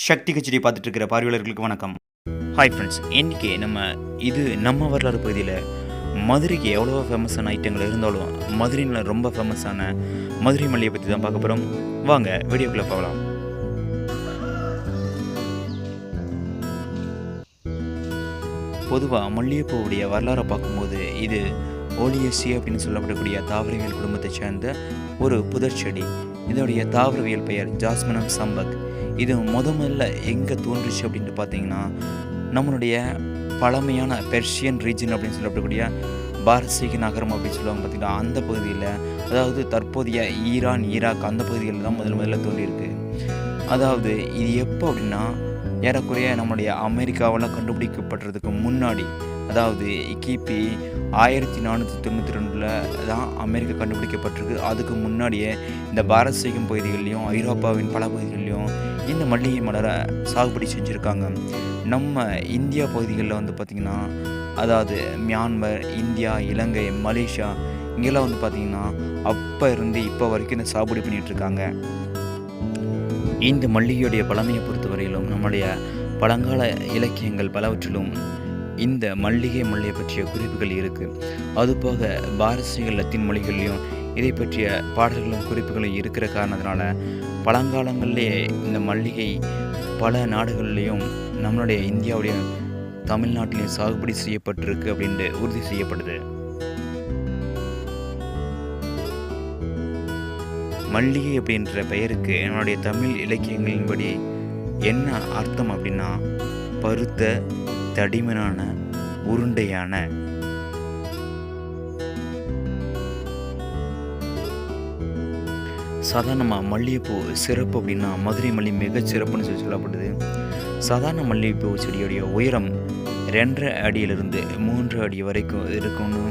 சக்தி கச்சேரி பார்த்துட்டு இருக்கிற பார்வையாளர்களுக்கு வணக்கம். ஹாய் ஃப்ரெண்ட்ஸ் இன்றைக்கி நம்ம இது நம்ம வரலாறு பகுதியில் மதுரைக்கு எவ்வளோ ஃபேமஸான ஐட்டங்கள் இருந்தாலும் மதுரையில் ரொம்ப ஃபேமஸான மதுரை மல்லியை பற்றி தான் பார்க்க போகிறோம் வாங்க வீடியோக்குள்ளே போகலாம். பொதுவாக மல்லிகைப்பூவுடைய வரலாறை பார்க்கும்போது இது ஓலியசி அப்படின்னு சொல்லப்படக்கூடிய தாவரவியல் குடும்பத்தைச் சேர்ந்த ஒரு புதர் செடி இதோடைய தாவரவியல் பெயர் ஜாஸ்மனம் சம்பக். இது முத முதல்ல எங்கே தோன்றுச்சு அப்படின்ட்டு பார்த்தீங்கன்னா நம்மளுடைய பழமையான பெர்ஷியன் ரீஜன் அப்படின்னு சொல்லப்படக்கூடிய பாரசீக நகரம் அப்படின்னு சொல்லுவாங்க பார்த்தீங்கன்னா அந்த பகுதியில் அதாவது தற்போதைய ஈரான் ஈராக் அந்த பகுதிகளில் தான் முதல் முதல்ல தோன்றியிருக்கு. அதாவது இது எப்போ அப்படின்னா ஏறக்குறைய நம்முடைய அமெரிக்காவில் கண்டுபிடிக்கப்பட்டதுக்கு முன்னாடி அதாவது கிபி ஆயிரத்தி நானூற்றி தொண்ணூற்றி ரெண்டில் தான் அமெரிக்கா கண்டுபிடிக்கப்பட்டிருக்கு. அதுக்கு முன்னாடியே இந்த பாரசீகம் பகுதிகளிலையும் ஐரோப்பாவின் பல பகுதிகளிலையும் இந்த மல்லிகை மலரை சாகுபடி செஞ்சுருக்காங்க. நம்ம இந்தியா பகுதிகளில் வந்து பார்த்திங்கன்னா அதாவது மியான்மர் இந்தியா இலங்கை மலேசியா இங்கெல்லாம் வந்து பார்த்திங்கன்னா அப்போ இருந்து இப்போ வரைக்கும் இந்த சாகுபடி பண்ணிகிட்டு இருக்காங்க. இந்த மல்லிகையுடைய பழமையை பொறுத்தவரையிலும் நம்முடைய பழங்கால இலக்கியங்கள் பலவற்றிலும் இந்த மல்லிகை மல்லிகை பற்றிய குறிப்புகள் இருக்குது அதுபோக பாரசீக லத்தீன் மொழிகள்லையும் இதை பற்றிய பாடல்களும் குறிப்புகளும் இருக்கிற காரணத்தினால பழங்காலங்களிலே இந்த மல்லிகை பல நாடுகள்லேயும் நம்மளுடைய இந்தியாவுடைய தமிழ்நாட்டிலையும் சாகுபடி செய்யப்பட்டிருக்கு அப்படின்ட்டு உறுதி செய்யப்படுது. மல்லிகை அப்படின்ற பெயருக்கு என்னுடைய தமிழ் இலக்கியங்களின்படி என்ன அர்த்தம் அப்படின்னா பருத்த தடிமனான உருண்டையான. சாதாரணமாக மல்லிகைப்பூ சிறப்பு அப்படின்னா மதுரை மல்லி மிகச் சிறப்புன்னு சொல்லி சொல்லப்படுது. சாதாரண மல்லிகைப்பூ செடியுடைய உயரம் ரெண்டரை அடியிலிருந்து மூன்று அடி வரைக்கும் இருக்கும்னு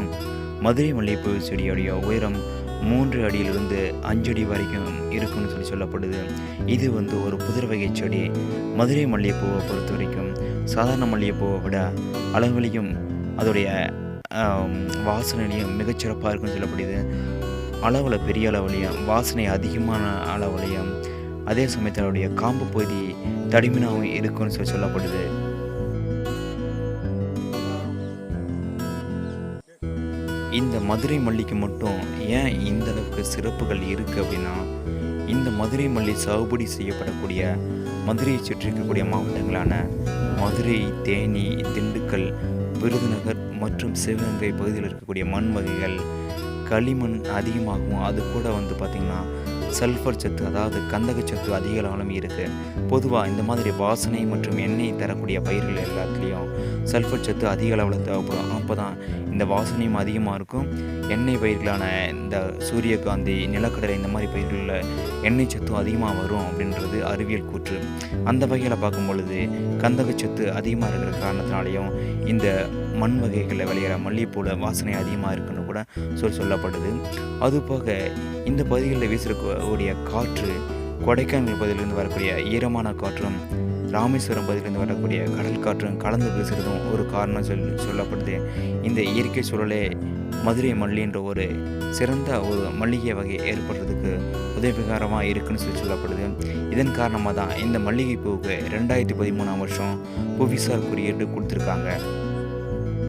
மதுரை மல்லிகைப்பூ செடியுடைய உயரம் மூன்று அடியிலிருந்து அஞ்சு அடி வரைக்கும் இருக்குன்னு சொல்லி சொல்லப்படுது. இது வந்து ஒரு புதிர் வகை செடி. மதுரை மல்லிகைப்பூவை பொறுத்த வரைக்கும் சாதாரண மல்லிகைப்பூவை விட அளவிலையும் அதோடைய வாசனையும் மிகச்சிறப்பாக இருக்குன்னு சொல்லப்படுது. அளவில் பெரிய அளவுலையும் வாசனை அதிகமான அளவுலையும் அதே சமயத்தில் அதோடைய காம்பு பகுதி தடிமனாகவும் இருக்குன்னு சொல்லி சொல்லப்படுது. இந்த மதுரை மல்லிக்கு மட்டும் ஏன் இந்த அளவுக்கு சிறப்புகள் இருக்குது அப்படின்னா இந்த மதுரை மல்லி சாகுபடி செய்யப்படக்கூடிய மதுரையை சுற்றி இருக்கக்கூடிய மாவட்டங்களான மதுரை தேனி திண்டுக்கல் விருதுநகர் மற்றும் சிவகங்கை பகுதியில் இருக்கக்கூடிய மண் வகைகள் களிமண் அதிகமாகவும் அது கூட வந்து பார்த்திங்கன்னா சல்ஃபர் சத்து அதாவது கந்தகச்சத்து அதிக அளவிலும் இருக்குது பொதுவாக இந்த மாதிரி வாசனை மற்றும் எண்ணெய் தரக்கூடிய பயிர்கள் எல்லாத்துலேயும் சல்ஃபர் சத்து அதிக அளவில் தேவைப்படும். அப்போ தான் இந்த வாசனையும் அதிகமாக இருக்கும். எண்ணெய் பயிர்களான இந்த சூரியகாந்தி நிலக்கடலை இந்த மாதிரி பயிர்களில் எண்ணெய் சத்தும் அதிகமாக வரும் அப்படின்றது அறிவியல் கூற்று. அந்த வகையில் பார்க்கும் பொழுது கந்தகச்சத்து அதிகமாக இருக்கிற காரணத்தினாலையும் இந்த மண் வகைகளில் விளையிற மல்லிகைப்பூவில் வாசனை அதிகமாக இருக்கணும் கூட சொல் சொல்லப்படுது அதுபோக இந்த பகுதிகளில் வீசக்கூடிய காற்று கொடைக்கானல் பகுதியிலிருந்து வரக்கூடிய ஈரமான காற்றும் ராமேஸ்வரம் பகுதியிலிருந்து வரக்கூடிய கடல் காற்றும் கலந்து பேசுகிறதும் ஒரு காரணம் சொல் சொல்லப்படுது. இந்த இயற்கை சூழலே மதுரை மல்லி என்ற ஒரு சிறந்த ஒரு மல்லிகை வகை ஏற்படுறதுக்கு உதவிகரமாக இருக்குன்னு சொல்லி சொல்லப்படுது. இதன் காரணமாக தான் இந்த மல்லிகை பூவுக்கு ரெண்டாயிரத்தி பதிமூணாம் வருஷம் புவிசார் குறியீடு கொடுத்துருக்காங்க.